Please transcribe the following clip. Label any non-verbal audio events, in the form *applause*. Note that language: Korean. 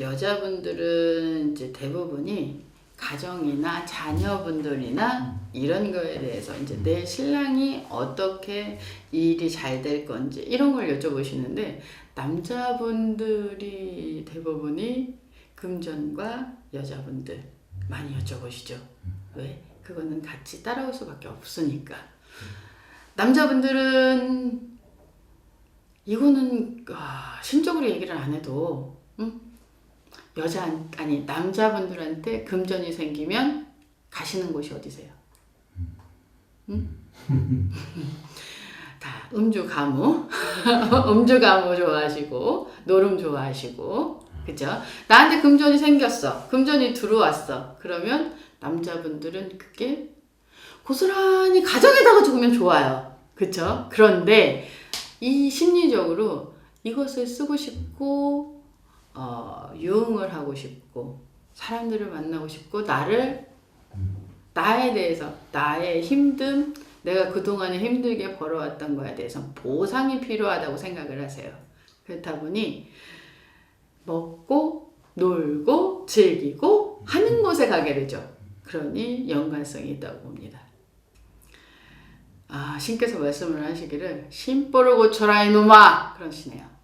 여자분들은 이제 대부분이 가정이나 자녀분들이나 이런 거에 대해서 이제 내 신랑이 어떻게 일이 잘 될 건지 이런 걸 여쭤보시는데 남자분들이 대부분이 금전과 여자분들 많이 여쭤보시죠. 왜? 그거는 같이 따라올 수밖에 없으니까. 남자분들은 이거는 아, 심적으로 얘기를 안 해도 응? 여자 아니 남자분들한테 금전이 생기면 가시는 곳이 어디세요? 응? *laughs* 다 음주 가무, *laughs* 음주 가무 좋아하시고 노름 좋아하시고 그죠? 나한테 금전이 생겼어, 금전이 들어왔어. 그러면 남자분들은 그게 고스란히 가정에다가 죽으면 좋아요, 그쵸? 그런데 이 심리적으로 이것을 쓰고 싶고 어, 유흥을 하고 싶고 사람들을 만나고 싶고 나를 나에 대해서 나의 힘듦 내가 그동안에 힘들게 벌어왔던 거에 대해서 보상이 필요하다고 생각을 하세요. 그렇다 보니 먹고 놀고 즐기고 하는 곳에 가게 되죠. 그러니 연관성이 있다고 봅니다. 아, 신께서 말씀을 하시기를 심보를 고쳐라 이놈아 그러시네요.